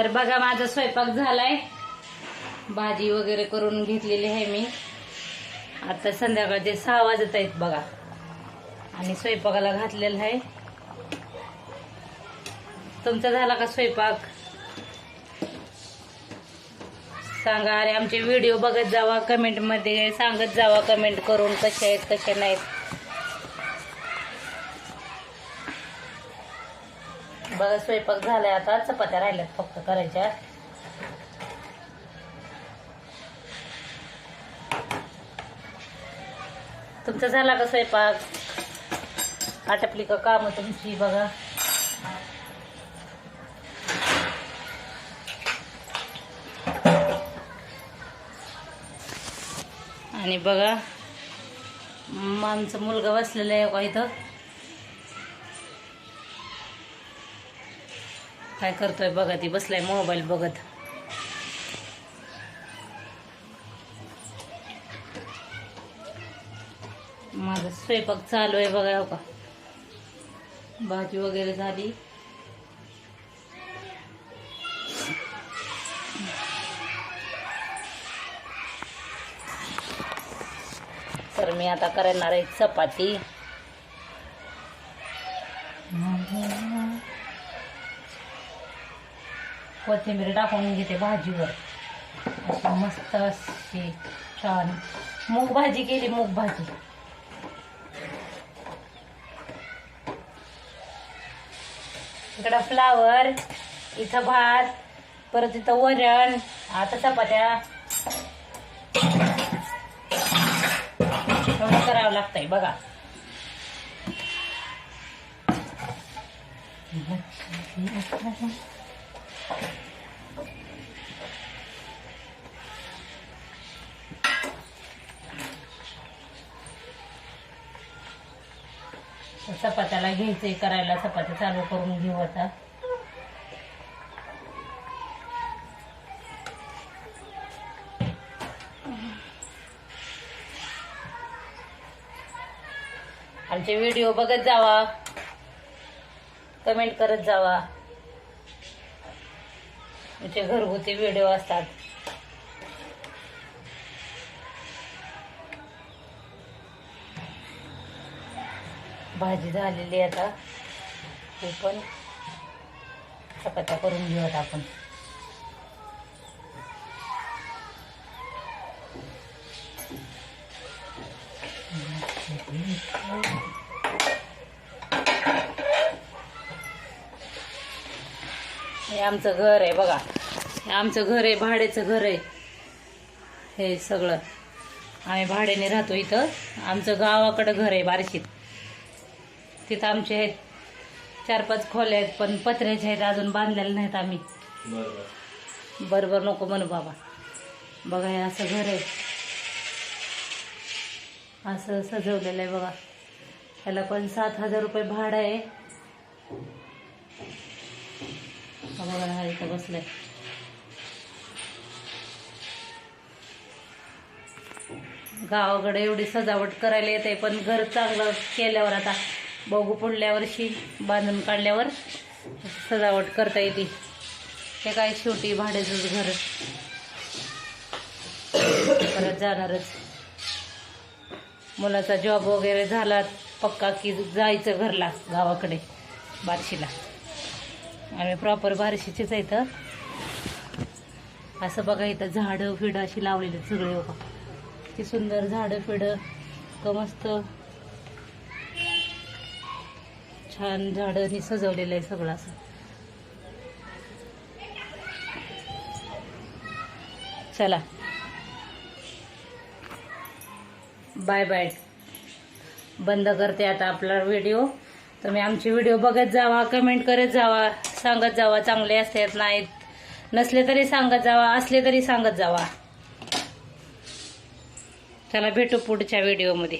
तर बघा माझा स्वयंपाक झालाय. भाजी वगैरे करून घेतलेली आहे मी. आता संध्याकाळचे सहा वाजत आहेत बघा. आणि स्वयंपाकाला घातलेला आहे. तुमचा झाला का स्वयंपाक? सांगा अरे आमचे व्हिडिओ बघत जावा कमेंटमध्ये सांगत जावा कमेंट करून कसे आहेत कसे नाहीत. बघा स्वयंपाक झालाय आता. चपात्या राहिल्यात फक्त करायच्या. तुमचा झाला का स्वयंपाक? आटपली का काम तुमची? बघा. आणि बघा म- मुलगा बसलेला आहे का इथं. काय करतोय बघा ती बसलाय मोबाईल बघत. माझा स्वयंपाक चालू आहे बघा हो का. भाजी वगैरे झाली. तर मी आता करणार आहे चपाती. कोथिंबीर टाकून घेते भाजीवर. अशी मस्त अशी छान मूग भाजी केली मूग भाजी. इकडं फ्लावर इथं भात परत इथं वरण आता चपात्या. एवढं करावं लागतंय बघा. चपात्याला घ्यायचंय करायला चपाती चालू करून घेऊ आता. आमचे व्हिडिओ बघत जावा. कमेंट करत जावा. आमचे घरगुती व्हिडिओ असतात. भाजी झालेली आहे आता. ते पण चपात्या करून घेऊयात आपण. हे आमचं घर आहे बघा. हे आमचं घर आहे भाड्याचं घर आहे. हे सगळं. आम्ही भाड्याने राहतो इथं. आमचं गावाकडं घर आहे बार्शीत. तिथं आमचे आहेत चार पाच खोल्या आहेत पण पत्र्याचे आहेत अजून बांधलेले नाहीत आम्ही. बरोबर नको म्हणू बाबा. बघा हे असं घर आहे. असं सजवलेलं आहे बघा. ह्याला पण सात हजार रुपये भाडं आहे. हा बघा हा इथं बसलाय? गावाकडे एवढी सजावट करायला येते पण घर चांगलं केल्यावर आता बघू पुढल्या वर्षी बांधून काढल्यावर सजावट करता येते. हे काय शेवटी भाड्याचंच घर. परत जाणारच. मुलाचा जॉब वगैरे झाला पक्का की जायचं घरला गावाकडे बारशीला. आम्ही प्रॉपर बारशीचेच आहे इथं असं बघा इथं झाडं फिडं अशी लावलेली सगळे बघा. किती सुंदर झाडं फिडं का मस्त. छान झाडंनी सजवलेलं आहे सगळं असं. चला. बाय बाय बंद करते आता आपला व्हिडिओ तुम्ही आमचे व्हिडिओ बघत जावा कमेंट करत जावा. सांगत जावा चांगले असतात नाहीत. नसले तरी सांगत जावा असले तरी सांगत जावा. चला भेटू पुढच्या व्हिडिओमध्ये.